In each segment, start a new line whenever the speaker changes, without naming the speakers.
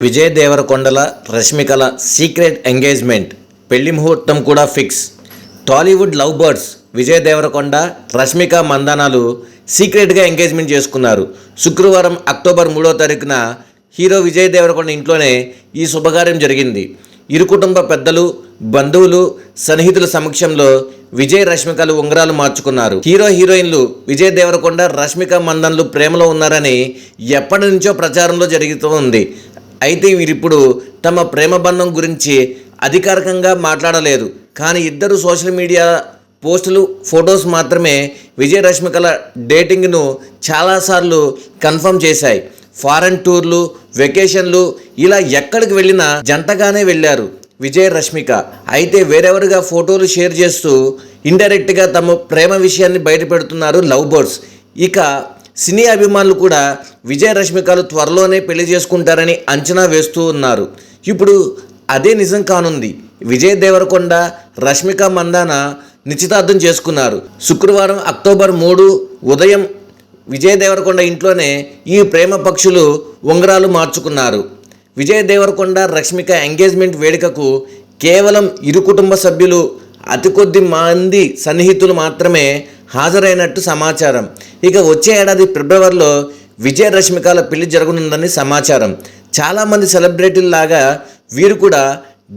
విజయ్ దేవరకొండల రష్మికల secret engagement పెళ్ళి ముహూర్తం కూడా fix. Tollywood love birds Vijay Devarakonda Rashmika మందానాలు సీక్రెట్గా ఎంగేజ్మెంట్ చేసుకున్నారు. శుక్రవారం అక్టోబర్ మూడో తారీఖున హీరో విజయ్ దేవరకొండ ఇంట్లోనే ఈ శుభకార్యం జరిగింది. ఇరు కుటుంబ పెద్దలు బంధువులు సన్నిహితుల సమక్షంలో విజయ్ రష్మికలు ఉంగరాలు మార్చుకున్నారు. హీరో హీరోయిన్లు విజయ్ దేవరకొండ రష్మిక మందన్లు ప్రేమలో ఉన్నారని ఎప్పటి నుంచో ప్రచారంలో జరుగుతూ ఉంది. అయితే వీరిప్పుడు తమ ప్రేమ బంధం గురించి అధికారికంగా మాట్లాడలేదు. కానీ ఇద్దరు సోషల్ మీడియా పోస్టులు ఫొటోస్ మాత్రమే విజయ రష్మికల డేటింగ్ను చాలాసార్లు కన్ఫర్మ్ చేశాయి. ఫారెన్ టూర్లు వెకేషన్లు ఇలా ఎక్కడికి వెళ్ళినా జంటగానే వెళ్ళారు విజయ్ రష్మిక అయితే వేరెవరుగా ఫోటోలు షేర్ చేస్తూ ఇండైరెక్ట్గా తమ ప్రేమ విషయాన్ని బయటపెడుతున్నారు లవ్ బర్డ్స్. ఇక సినీ అభిమానులు కూడా విజయ రష్మికలు త్వరలోనే పెళ్ళి చేసుకుంటారని అంచనా వేస్తూ ఉన్నారు. ఇప్పుడు అదే నిజం కానుంది. విజయ్ దేవరకొండ రష్మిక మందాన నిశ్చితార్థం చేసుకున్నారు. శుక్రవారం అక్టోబర్ మూడు ఉదయం విజయ్ దేవరకొండ ఇంట్లోనే ఈ ప్రేమ పక్షులు ఉంగరాలు మార్చుకున్నారు. విజయ్ దేవరకొండ రష్మిక ఎంగేజ్మెంట్ వేడుకకు కేవలం ఇరు కుటుంబ సభ్యులు అతి కొద్ది మంది సన్నిహితులు మాత్రమే హాజరైనట్టు సమాచారం. ఇక వచ్చే ఏడాది ఫిబ్రవరిలో విజయ రష్మికల పెళ్ళి జరగనుందని సమాచారం. చాలామంది సెలబ్రిటీల్లాగా వీరు కూడా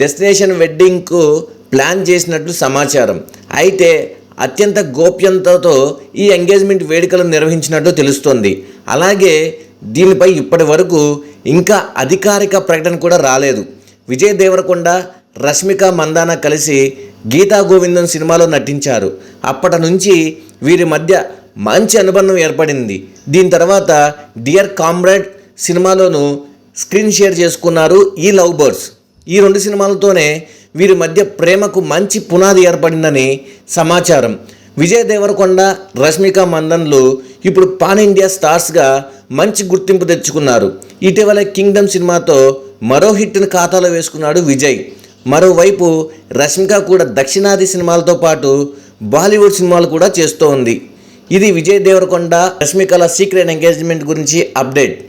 డెస్టినేషన్ వెడ్డింగ్కు ప్లాన్ చేసినట్లు సమాచారం. అయితే అత్యంత గోప్యంతతో ఈ ఎంగేజ్మెంట్ వేడుకలు నిర్వహించినట్లు తెలుస్తోంది. అలాగే దీనిపై ఇప్పటి వరకు ఇంకా అధికారిక ప్రకటన కూడా రాలేదు. విజయ్ దేవరకొండ రష్మిక మందాన కలిసి గీతా గోవిందం సినిమాలో నటించారు. అప్పటి నుంచి వీరి మధ్య మంచి అనుబంధం ఏర్పడింది. దీని తర్వాత డియర్ కామ్రేడ్ సినిమాలోనూ స్క్రీన్ షేర్ చేసుకున్నారు ఈ లవ్ బర్డ్స్. ఈ రెండు సినిమాలతోనే వీరి మధ్య ప్రేమకు మంచి పునాది ఏర్పడిందని సమాచారం. విజయ్ దేవరకొండ రష్మిక మందన్లు ఇప్పుడు పాన్ ఇండియా స్టార్స్గా మంచి గుర్తింపు తెచ్చుకున్నారు. ఇటీవల కింగ్డమ్ సినిమాతో మరో హిట్ను ఖాతాలో వేసుకున్నాడు విజయ్. మరోవైపు రష్మిక కూడా దక్షిణాది సినిమాలతో పాటు బాలీవుడ్ సినిమాలు కూడా చేస్తూ ఉంది ఇది విజయ్ దేవరకొండ రష్మికల సీక్రెట్ ఎంగేజ్మెంట్ గురించి అప్డేట్.